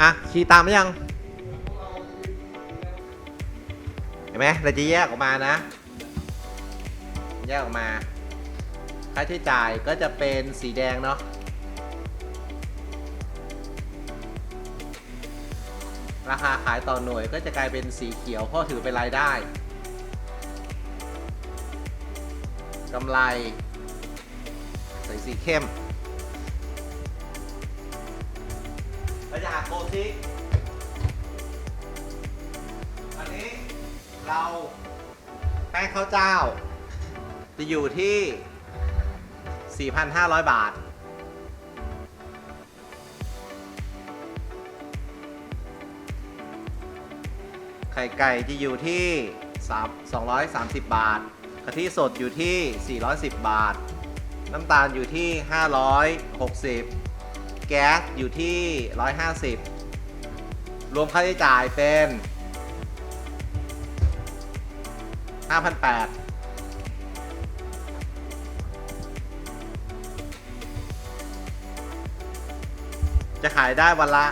อะขี่ตามหรือยังเห็นไหมเราจะแยกออกมานะ แยกออกมา ค่าใช้จ่ายก็จะเป็นสีแดงเนาะราคาขายต่อหน่วยก็จะกลายเป็นสีเขียวเพราะถือเป็นรายได้กำไรใส่สีเข้มิกอันนี้เราแป้งข้าวเจ้า จะอยู่ที่ 4,500 บาท ไข่ไก่จะอยู่ที่ 230 บาทกะทิสดอยู่ที่ 410 บาท น้ำตาลอยู่ที่ 560 แก๊สอยู่ที่ 150 รวมค่าใช้จ่ายเป็น 5,800จะขายได้วันละ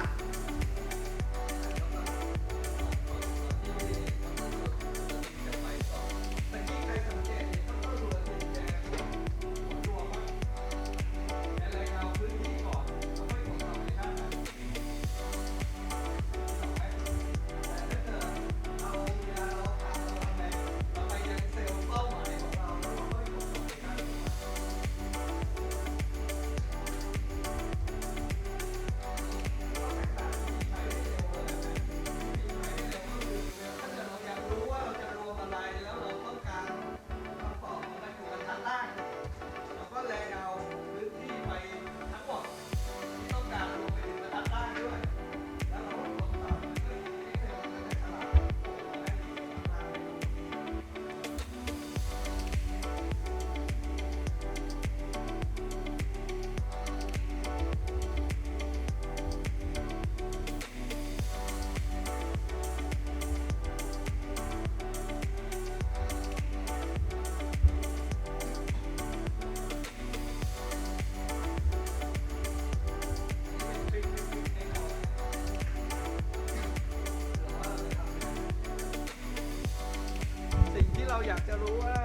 เราอยากจะรู้ว่า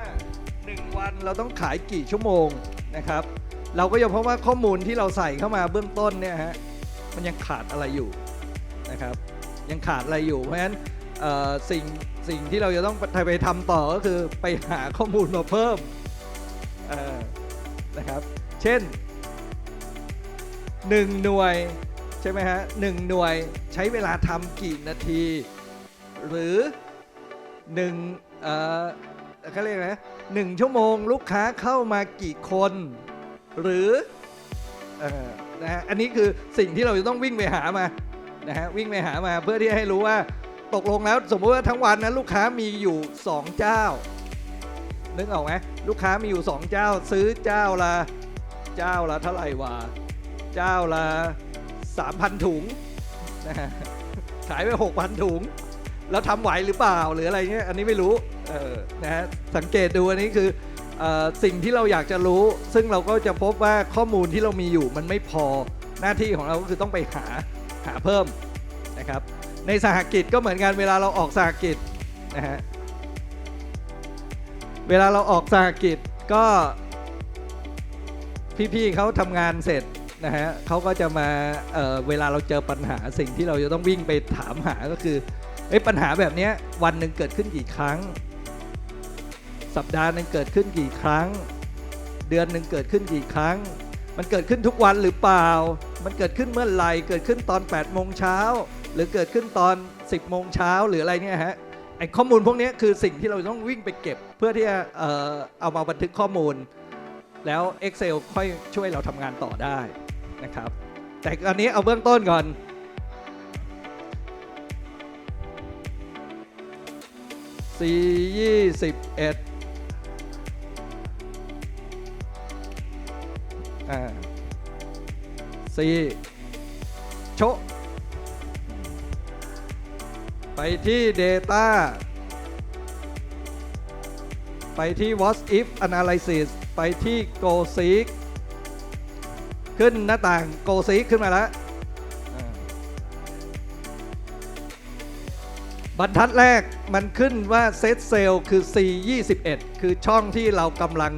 1 วันเราต้องขายกี่ชั่วโมงนะครับ เราก็ยังพบว่าข้อมูลที่เราใส่เข้ามาเบื้องต้นเนี่ยฮะมันยังขาดอะไรอยู่นะครับ ยังขาดอะไรอยู่เพราะฉะนั้นสิ่งสิ่งที่เราจะต้องไปทำต่อก็คือไปหาข้อมูลมาเพิ่มนะครับ เช่น 1 หน่วยใช่ไหมฮะหนึ่งหน่วยใช้เวลาทำกี่นาที หรือหนึ่ง เอ่อเขาเรียกนะหนึ่งชั่วโมงลูกค้าเข้ามากี่คน หรือเอ่อนะฮะอันนี้คือสิ่งที่เราจะต้องวิ่งไปหามานะฮะวิ่งไปหามาเพื่อที่ให้รู้ว่าตกลงแล้วสมมติว่าทั้งวันนั้นลูกค้ามีอยู่ 2 เจ้านึกออกไหมลูกค้ามีอยู่ 2 เจ้า ซื้อเจ้าละเจ้าละเท่าไหร่วะเจ้าละ3,000 ถุงนะฮะขายไป 6,000 ถุง แล้วทำไหวหรือเปล่าหรืออะไรเงี้ยอันนี้ไม่รู้เออนะฮะสังเกตดูอันนี้คือเออสิ่งที่เราอยากจะรู้ ซึ่งเราก็จะพบว่าข้อมูลที่เรามีอยู่มันไม่พอหน้าที่ของเราก็คือต้องไปหาหาเพิ่มนะครับในสหกิจก็เหมือนกันเวลาเราออกสหกิจนะฮะเวลาเราออกสหกิจก็พี่ๆเขาทำงานเสร็จนะฮะเขาก็จะมาเเวลาเราเจอปัญหาสิ่งที่เราจะต้องวิ่งไปถามหาก็คือ เอ้ปัญหาแบบนี้วันหนึ่งเกิดขึ้นกี่ครั้ง สัปดาห์หนึ่งเกิดขึ้นกี่ครั้ง เดือนหนึ่งเกิดขึ้นกี่ครั้ง มันเกิดขึ้นทุกวันหรือเปล่า มันเกิดขึ้นเมื่อไหร่เกิดขึ้นตอน8โมงเช้าหรือเกิดขึ้นตอน 10โมงเช้าหรืออะไรเนี่ยฮะไอข้อมูลพวกนี้คือสิ่งที่เราต้องวิ่งไปเก็บ เพื่อที่จะเออเอามาบันทึกข้อมูล แล้ว Excel ค่อยช่วยเราทำงานต่อได้นะครับ แต่อันนี้เอาเบื้องต้นก่อน สี่ยี่สิบเอ็ดอ่าสี่โชไปที่ Data ไปที่ What if Analysis ไปที่ Go Seek ขึ้นหน้าต่าง Go Seek ขึ้นมาแล้ว บรรทัดแรกมันขึ้นว่าเซตเซลคือ C 21คือช่องที่เรากำลัง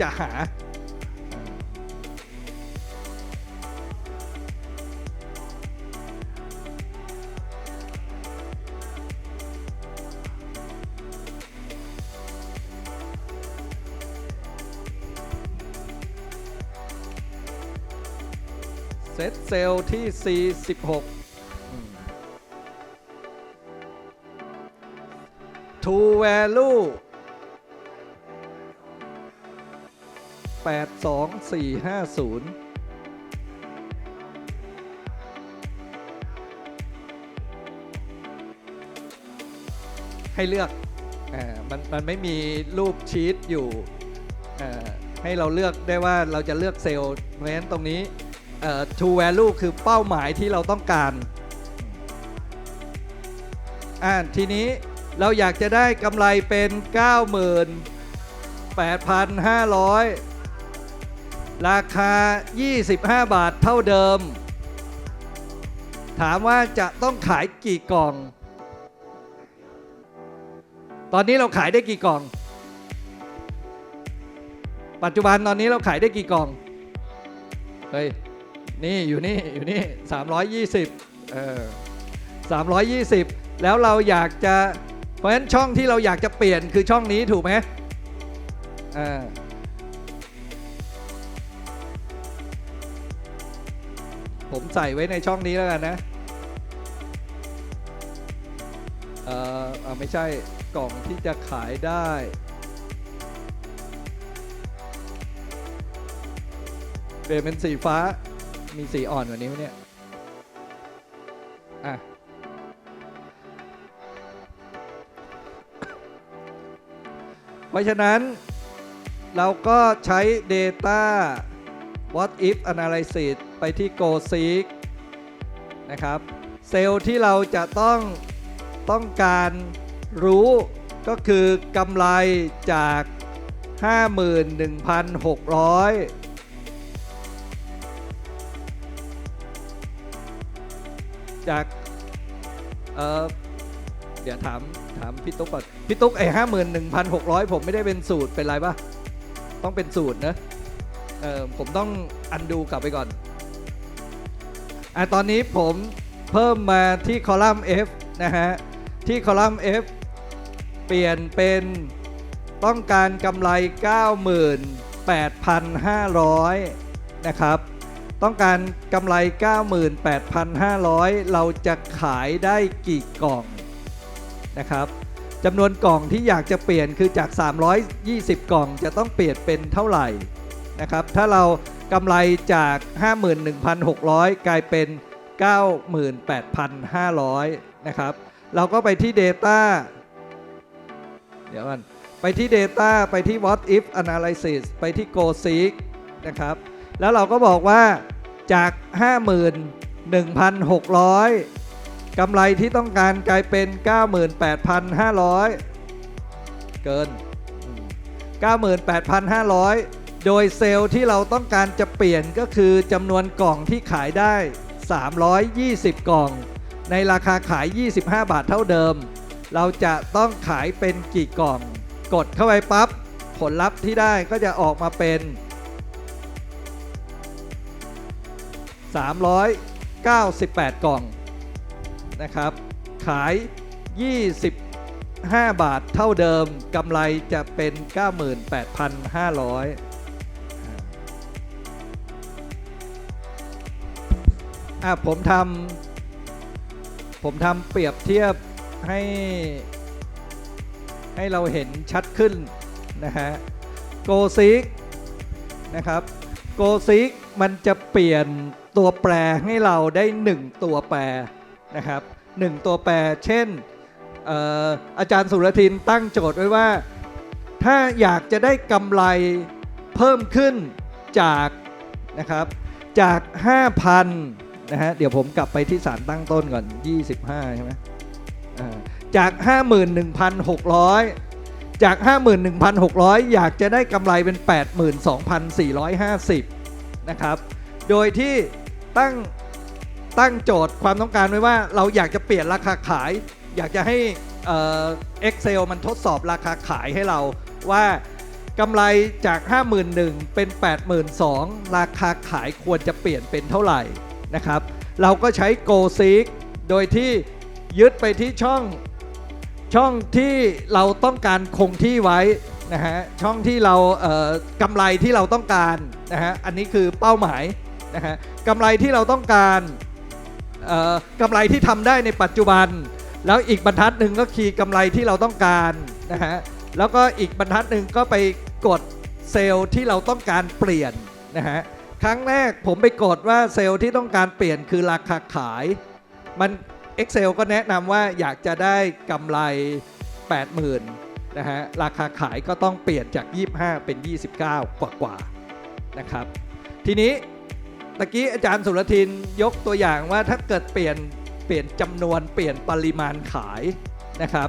จะหา เซตเซลที่ C 16 to value 82450ให้เลือกอ่ามันมันไม่มีรูปชีตอยู่อ่าให้เราเลือกได้ว่าเราจะเลือกเซลล์ เพราะฉะนั้นตรงนี้เอ่อ to value คือเป้าหมายที่เราต้องการ อ่าทีนี้ เราอยากจะได้กำไรเป็น 98,500 ราคา 25 บาทเท่าเดิม ถามว่าจะต้องขายกี่กล่อง ตอนนี้เราขายได้กี่กล่อง ปัจจุบันตอนนี้เราขายได้กี่กล่อง เฮ้ย นี่อยู่นี่อยู่นี่ 320 เออ 320 แล้วเราอยากจะ ราะฉะนั้นช่องที่เราอยากจะเปลี่ยนคือช่องนี้ถูกไหมอ่าผมใส่ไว้ในช่องนี้แล้วกันนะ เอ่ออไม่ใช่กล่องที่จะขายได้ เปลี่ยนเป็นสีฟ้า มีสีอ่อนกว่านี้ไหมเนี่ย อะ เพราะฉะนั้นเราก็ใช้ Data What if Analysis ไปที่ GoSeek นะครับ เซลล์ที่เราจะต้องต้องการรู้ก็คือกำไรจาก 51,600จาก เออเดี๋ยวถาม ถามพี่ตุ๊กก่อน พี่ตุ๊กไอ้ห้าหมื่นหนึ่งพันหกร้อยผมไม่ได้เป็นสูตรเป็นไรปะต้องเป็นสูตรนะเออผมต้องอันดูกลับไปก่อนอะตอนนี้ผมเพิ่มมาที่คอลัมน์ F นะฮะ ที่คอลัมน์ F เปลี่ยนเป็นต้องการกำไร 98,500 นะครับ ต้องการกำไร 98,500 เราจะขายได้กี่กล่องนะครับ จำนวนกล่องที่อยากจะเปลี่ยนคือจาก 320 กล่องจะต้องเปลี่ยนเป็นเท่าไหร่นะครับถ้าเรากำไรจาก 51,600 กลายเป็น 98,500 นะครับ เราก็ไปที่ Data เดี๋ยวกันไปที่ Data ไปที่ What if Analysis ไปที่ GoSeek นะครับ แล้วเราก็บอกว่าจาก 51,600 กำไรที่ต้องการกลายเป็น 98,500 เกินอืม98,500 โดยเซลล์ที่เราต้องการจะเปลี่ยนก็คือจำนวนกล่องที่ขายได้ 320 กล่อง ในราคาขาย 25 บาทเท่าเดิม เราจะต้องขายเป็นกี่กล่อง กดเข้าไปปั๊บ ผลลัพธ์ที่ได้ก็จะออกมาเป็น 398 กล่อง นะครับ ขาย 25 บาทเท่าเดิมกำไรจะเป็น 98,500อะผมทำผมทำเปรียบเทียบให้ให้เราเห็นชัดขึ้นนะฮะโกซิกนะครับโกซิกมันจะเปลี่ยนตัวแปรให้เราได้ 1 ตัวแปร นะครับ1ตัวแปร เช่นอออาจารย์สุรทินตั้งโจทย์ไว้ว่า ถ้าอยากจะได้กำไรเพิ่มขึ้นจากนะครับจาก 5,000นะฮะเดี๋ยวผมกลับไปที่สารตั้งต้นก่อน 25 ใช่ไหมอ่าจาก 51,600 จาก 51,600 อยากจะได้กำไรเป็น 82,450 นะครับ โดยที่ตั้ง ตั้งโจทย์ความต้องการไว้ว่าเราอยากจะเปลี่ยนราคาขาย อยากจะให้เอ่อ Excel มันทดสอบราคาขายให้เราว่ากำไรจาก 51,000 เป็น 82,000 ราคาขายควรจะเปลี่ยนเป็นเท่าไหร่นะครับ เราก็ใช้ Go Seek โดยที่ยึดไปที่ช่องช่องที่เราต้องการคงที่ไว้นะฮะช่องที่เราเออกำไรที่เราต้องการนะฮะอันนี้คือเป้าหมายนะฮะกำไรที่เราต้องการ กำไรที่ทำได้ในปัจจุบัน แล้วอีกบรรทัดหนึ่งก็คือกำไรที่เราต้องการนะฮะแล้วก็อีกบรรทัดหนึ่งก็ไปกดเซลล์ที่เราต้องการเปลี่ยนนะฮะครั้งแรกผมไปกดว่าเซลล์ที่ต้องการเปลี่ยนคือราคาขาย มัน Excel ก็แนะนำว่าอยากจะได้กำไร 80,000นะฮะราคาขายก็ต้องเปลี่ยนจาก 25 เป็น 29 กว่ากว่านะครับ ทีนี้ ตะกี้อาจารย์สุรทินยกตัวอย่างว่าถ้าเกิดเปลี่ยนเปลี่ยนจำนวนเปลี่ยนปริมาณขายนะครับ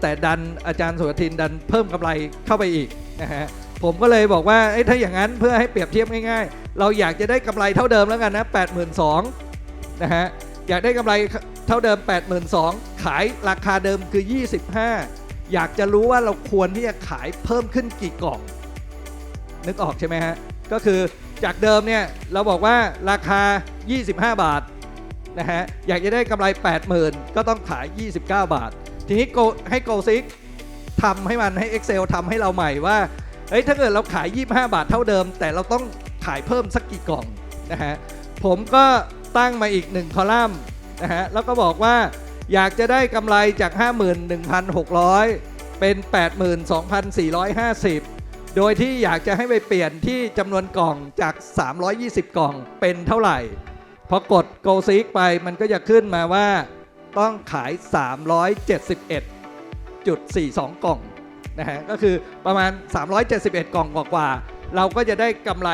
แต่ดันอาจารย์สุรทินดันเพิ่มกำไรเข้าไปอีกนะฮะผมก็เลยบอกว่าเอ้ถ้าอย่างนั้นเพื่อให้เปรียบเทียบง่ายๆ เราอยากจะได้กำไรเท่าเดิมแล้วกันนะ 82,000นะฮะอยากได้กำไรเท่าเดิม 82,000 ขายราคาเดิมคือ 25 อยากจะรู้ว่าเราควรที่จะขายเพิ่มขึ้นกี่กล่อง นึกออกใช่ไหมฮะก็คือ จากเดิมเนี่ยเราบอกว่าราคา 25 บาทนะฮะอยากจะได้กำไร 80,000 ก็ต้องขาย 29 บาท ทีนี้ Go ให้ Go ซิกทำให้มันให้ Excel ทำให้เราใหม่ว่าเฮ้ยถ้าเกิดเราขาย 25 บาทเท่าเดิม แต่เราต้องขายเพิ่มสักกี่กล่องนะฮะผมก็ตั้งมาอีก 1 คอลัมน์นะฮะแล้วก็บอกว่าอยากจะได้กำไรจาก 51,600 เป็น 82,450 โดยที่อยากจะให้ไปเปลี่ยนที่จำนวนกล่องจาก 320 กล่องเป็นเท่าไหร่ พอกด Go Seek ไปมันก็จะขึ้นมาว่า ต้องขาย 371.42 กล่องนะฮะก็คือประมาณ 371 กล่องกว่าๆเราก็จะได้กำไร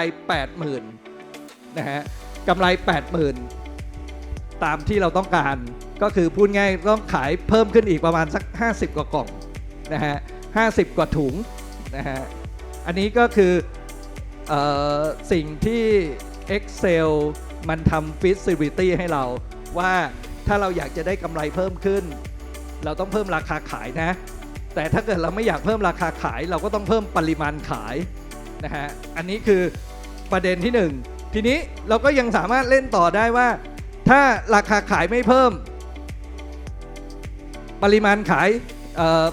80,000นะฮะกำไร 80,000 ตามที่เราต้องการก็คือพูดง่ายต้องขายเพิ่มขึ้นอีกประมาณสัก 50 กว่ากล่องนะฮะ50 กว่าถุงนะฮะ อันนี้ก็คือออสิ่งที่ Excel มันทำ feasibility ให้เราว่าถ้าเราอยากจะได้กำไรเพิ่มขึ้น เราต้องเพิ่มราคาขายนะ แต่ถ้าเกิดเราไม่อยากเพิ่มราคาขาย เราก็ต้องเพิ่มปริมาณขายนะฮะอันนี้คือประเด็นที่หนึ่งทีนี้เราก็ยังสามารถเล่นต่อได้ว่า ถ้าราคาขายไม่เพิ่ม ปริมาณขาย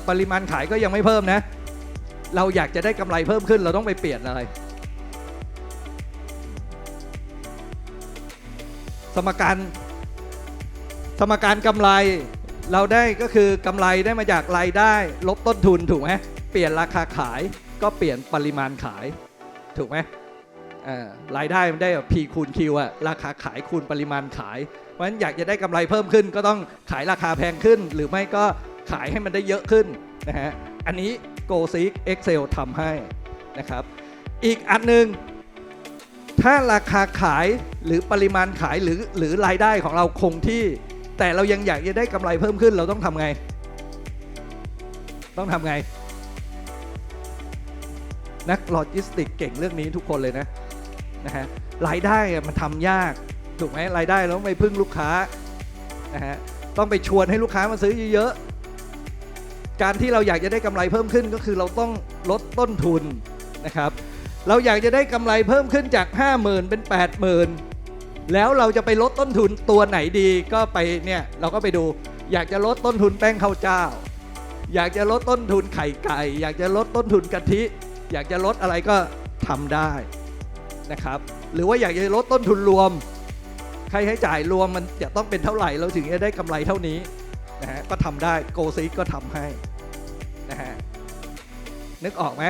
ปริมาณขายก็ยังไม่เพิ่มนะ เราอยากจะได้กำไรเพิ่มขึ้น เราต้องไปเปลี่ยนอะไร สมการสมการกำไรเราได้ก็คือกำไรได้มาจากรายได้ ลบต้นทุนถูกไหมเปลี่ยนราคาขายก็เปลี่ยนปริมาณขายถูกไหมรายได้มันได้แบบ P คูณ Q อะราคาขายคูณปริมาณขาย เพราะฉะนั้นอยากจะได้กำไรเพิ่มขึ้น ก็ต้องขายราคาแพงขึ้น หรือไม่ก็ขายให้มันได้เยอะขึ้น นะฮะ อันนี้ Go Seek Excel ทำให้นะครับ อีกอันหนึ่งถ้าราคาขายหรือปริมาณขายหรือหรือรายได้ของเราคงที่ แต่เรายังอยากจะได้กำไรเพิ่มขึ้นเราต้องทำไง ต้องทำไง นักโลจิสติกเก่งเรื่องนี้ทุกคนเลยนะนะฮะรายได้มันทำยากถูกไหมรายได้เราต้องไปพึ่งลูกค้านะฮะต้องไปชวนให้ลูกค้ามาซื้อเยอะๆ การที่เราอยากจะได้กำไรเพิ่มขึ้นก็คือเราต้องลดต้นทุนนะครับ เราอยากจะได้กำไรเพิ่มขึ้นจาก 50,000 เป็น 80,000 แล้วเราจะไปลดต้นทุนตัวไหนดีก็ไปเนี่ยเราก็ไปดูอยากจะลดต้นทุนแป้งข้าวเจ้า อยากจะลดต้นทุนไข่ไก่ อยากจะลดต้นทุนกะทิ อยากจะลดอะไรก็ทำได้นะครับ หรือว่าอยากจะลดต้นทุนรวมค่าใช้จ่ายรวมมันจะต้องเป็นเท่าไหร่เราถึงจะได้กำไรเท่านี้นะฮะก็ทำได้โกซีก็ทำให้ นะฮะนึกออกไหม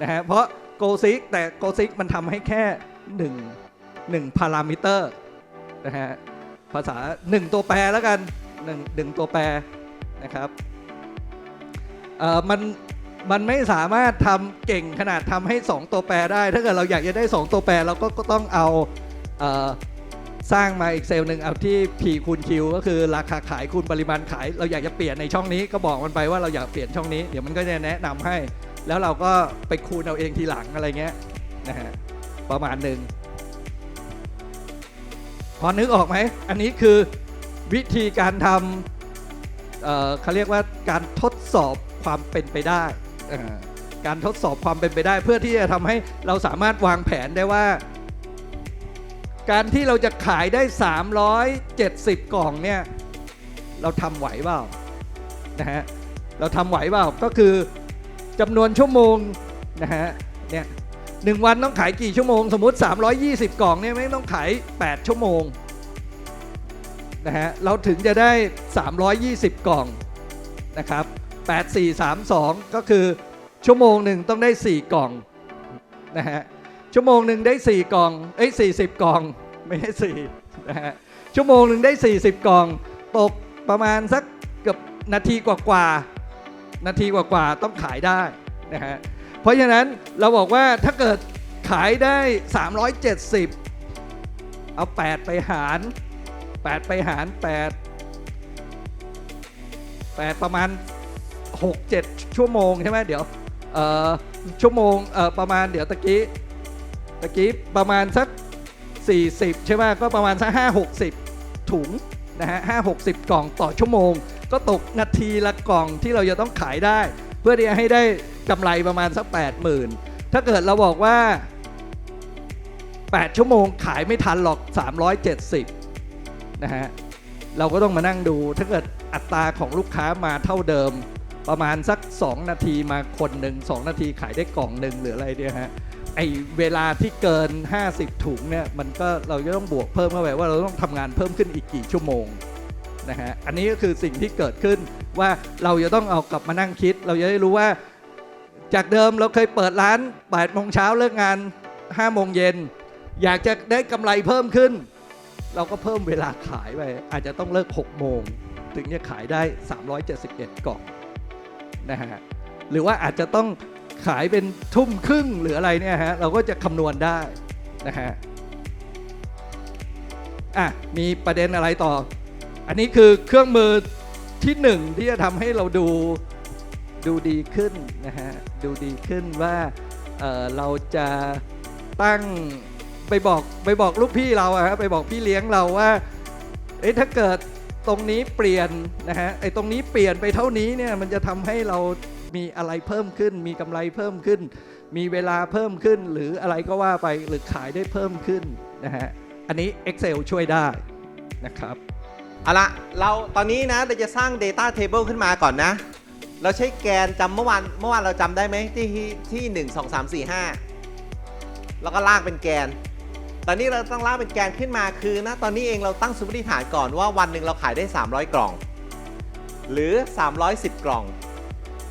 นะฮะเพราะโกซิกแต่โกซิกมันทำให้แค่หนึ่งหนึ่งพารามิเตอร์นะฮะภาษาหนึ่งตัวแปรแล้วกันหนึ่งหนึ่งตัวแปรนะครับเอ่อมันมันไม่สามารถทำเก่งขนาดทำให้ 2 ตัวแปรได้ ถ้าเกิดเราอยากจะได้ 2 ตัวแปรเราก็ก็ต้องเอาเอ่อ สร้างมาอีกเซลล์หนึ่งเอาที่ P คูณ Q ก็คือราคาขายคูณปริมาณขาย เราอยากจะเปลี่ยนในช่องนี้ก็บอกมันไปว่าเราอยากเปลี่ยนช่องนี้เดี๋ยวมันก็จะแนะนำให้ แล้วเราก็ไปคูณเอาเองทีหลังอะไรเงี้ยนะฮะประมาณหนึ่งพอนึกออกไหมอันนี้คือวิธีการทเเขาเรียกว่าการทดสอบความเป็นไปได้ การทดสอบความเป็นไปได้ เพื่อที่จะทำให้เราสามารถวางแผนได้ว่า การที่เราจะขายได้ 370 กล่องเนี่ย เราทำไหวเปล่านะฮะเราทำไหวเปล่าก็คือจำนวนชั่วโมงนะฮะเนี่ยหนึ่งวันต้องขายกี่ชั่วโมง สมมุติ 320 กล่องเนี่ยไม่ต้องขาย 8 ชั่วโมงนะฮะเราถึงจะได้ 320 กล่องนะครับ8 4 3 2 ก็คือชั่วโมงหนึ่งต้องได้ 4 กล่องนะฮะ ชั่วโมงหนึ่งได้4กล่องเอ้ย40 กล่อง ไม่ใช่4นะฮะชั่วโมงหนึ่งได้ 40 กล่อง ตกประมาณสักเกือบนาทีกว่าๆนาทีกว่าๆต้องขายได้นะฮะเพราะฉะนั้นเราบอกว่าถ้าเกิดขายได้ 370 เอา 8 ไปหาร 8 ไปหาร 8 8 ประมาณ 6-7 ชั่วโมงใช่ไหมเดี๋ยวชั่วโมงประมาณเดี๋ยวตะกี้ ตะกี้ประมาณสัก 40 ใช่ไหมก็ประมาณสัก5-60 ถุงนะฮะ5-60กล่องต่อชั่วโมง ก็ตกนาทีละกล่องที่เราจะต้องขายได้ เพื่อที่จะให้ได้กำไรประมาณสัก 80,000 ถ้าเกิดเราบอกว่า 8 ชั่วโมงขายไม่ทันหรอก 370นะฮะเราก็ต้องมานั่งดูถ้าเกิดอัตราของลูกค้ามาเท่าเดิม ประมาณสัก 2 นาทีมาคนหนึ่ง2 นาทีขายได้กล่องหนึ่งหรืออะไรเนี่ยฮะ ไอเวลาที่เกิน 50 ถุงเนี่ยมันก็เราจะต้องบวกเพิ่มเข้าไปว่าเราต้องทำงานเพิ่มขึ้นอีกกี่ชั่วโมงนะฮะอันนี้ก็คือสิ่งที่เกิดขึ้นว่าเราจะต้องเอากลับมานั่งคิด เราจะได้รู้ว่า จากเดิมเราเคยเปิดร้าน8โมงเช้าเลิกงาน5โมงเย็นอยากจะได้กำไรเพิ่มขึ้น เราก็เพิ่มเวลาขายไปอาจจะต้องเลิก6โมงถึงจะขายได้ 371กล่องนะฮะหรือว่าอาจจะต้อง ขายเป็นทุ่มครึ่งหรืออะไรเนี่ยฮะเราก็จะคำนวณได้นะฮะอะมีประเด็นอะไรต่อ อันนี้คือเครื่องมือที่หนึ่งที่จะทำให้เราดูดูดีขึ้นนะฮะดูดีขึ้นว่าเเราจะตั้งไปบอกไปบอกลูกพี่เราอะฮะไปบอกพี่เลี้ยงเราว่าเอ๊ะถ้าเกิดตรงนี้เปลี่ยนนะฮะไอ้ตรงนี้เปลี่ยนไปเท่านี้เนี่ยมันจะทำให้เรา มีอะไรเพิ่มขึ้น มีกำไรเพิ่มขึ้น มีเวลาเพิ่มขึ้น หรืออะไรก็ว่าไปหรือขายได้เพิ่มขึ้นนะฮะอันนี้ Excel ช่วยได้นะครับเอาละเราตอนนี้นะเราจะสร้าง Data Table ขึ้นมาก่อนนะ เราใช้แกนจำเมื่อวานเมื่อวานเราจำได้ไหมที่ที่ 1 2 3 4 5 แล้วก็ลากเป็นแกน ตอนนี้เราต้องลากเป็นแกนขึ้นมาคือนะตอนนี้เองเราตั้งสมมติฐานก่อนว่าวันหนึ่งเราขายได้ 300 กล่อง หรือ 310 กล่อง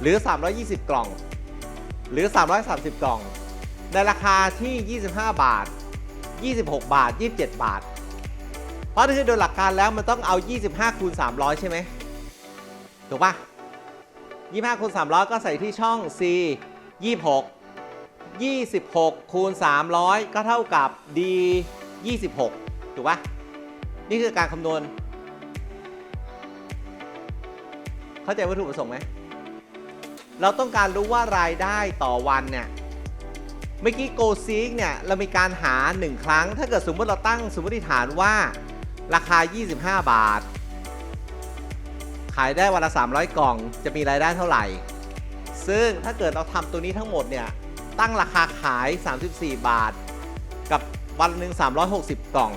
หรือ 320 กล่อง หรือ 330 กล่อง ในราคาที่ 25 บาท 26 บาท 27 บาท เพราะคือโดยหลักการแล้วมันต้องเอา 25 คูณ 300 ใช่ไหมถูกปะ25 คูณ 300 ก็ใส่ที่ช่อง C 26 26 คูณ 300 ก็เท่ากับ D 26 ถูกปะนี่คือการคำนวณ เข้าใจวัตถุประสงค์ไหม เราต้องการรู้ว่ารายได้ต่อวันเนี่ยเมื่อกี้ Go Seek เนี่ยเรามีการหา 1 ครั้ง ถ้าเกิดสมมติเราตั้งสมมติฐานว่าราคา 25 บาท ขายได้วันละ 300 กล่อง จะมีรายได้เท่าไหร่ ซึ่งถ้าเกิดเราทำตัวนี้ทั้งหมดเนี่ยตั้งราคาขาย 34 บาท กับวันหนึ่ง360 กล่อง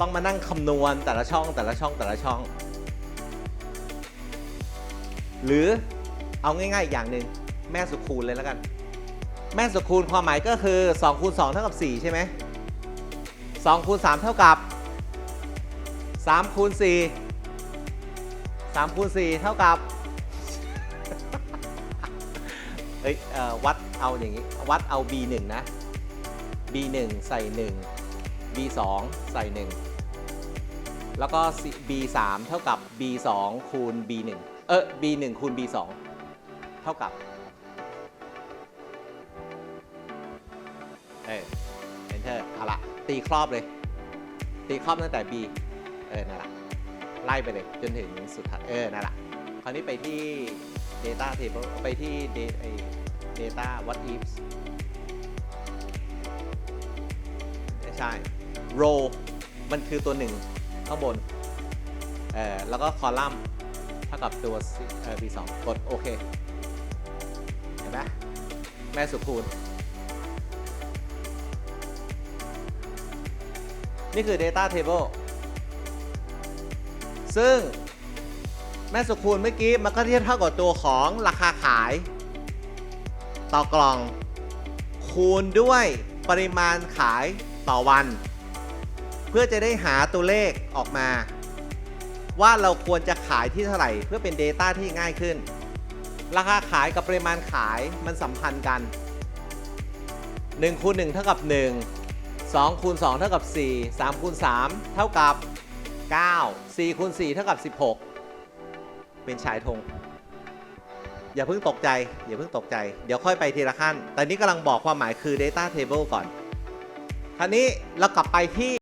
ต้องมานั่งคำนวณแต่ละช่องแต่ละช่องแต่ละช่อง หรือ เอาง่ายๆ อย่างหนึ่งแม่สุคูณเลยแล้วกัน แม่สุคูณความหมายก็คือ2คูณ2เท่ากับ 4 ใช่ไหม2คูณ3เท่ากับ3คูณ4 3คูณ4เท่ากับเอ้ยวัดเอาอย่างนี้ วัดเอา b 1นะ b 1ใส่ 1 b 2ใส่ 1 แล้วก็ b 3เท่ากับ b 2คูณ b 1เออ b 1คูณ b 2 ท่ากับเออ enter เอาละตีครอบเลย ตีครอบตั้งแต่ b เออนั่นแหละไล่ไปเลยจนถึงสุดท้ายเออนั่นแหละคราวนี้ไปที่ data table ไปที่ Data data what ifs ใช่ row มันคือตัวหนึ่งข้างบนเออแล้วก็คอลัมน์เท่ากับตัว C- เอ่อ B2 กดโอเค ม่สุคูณนี่คือ Data Table ซึ่งแม่สุคูณเมื่อกี้มันก็เทียบเท่ากับตัวของราคาขาย ต่อกล่องคูณด้วยปริมาณขายต่อวัน เพื่อจะได้หาตัวเลขออกมา ว่าเราควรจะขายที่เท่าไหร่ เพื่อเป็น Data ที่ง่ายขึ้น ราคาขายกับปริมาณขายมันสัมพันธ์กัน1คูณ1เท่ากับ 1 2คูณ2เท่ากับ 4 3คูณ3เท่ากับ 9 4คูณ4เท่ากับ 16 เป็นชายธงอย่าเพิ่งตกใจ อย่าเพิ่งตกใจ เดี๋ยวค่อยไปทีละขั้น แต่นี้กำลังบอกความหมายคือ Data Table ก่อนคราวนี้เรากลับไปที่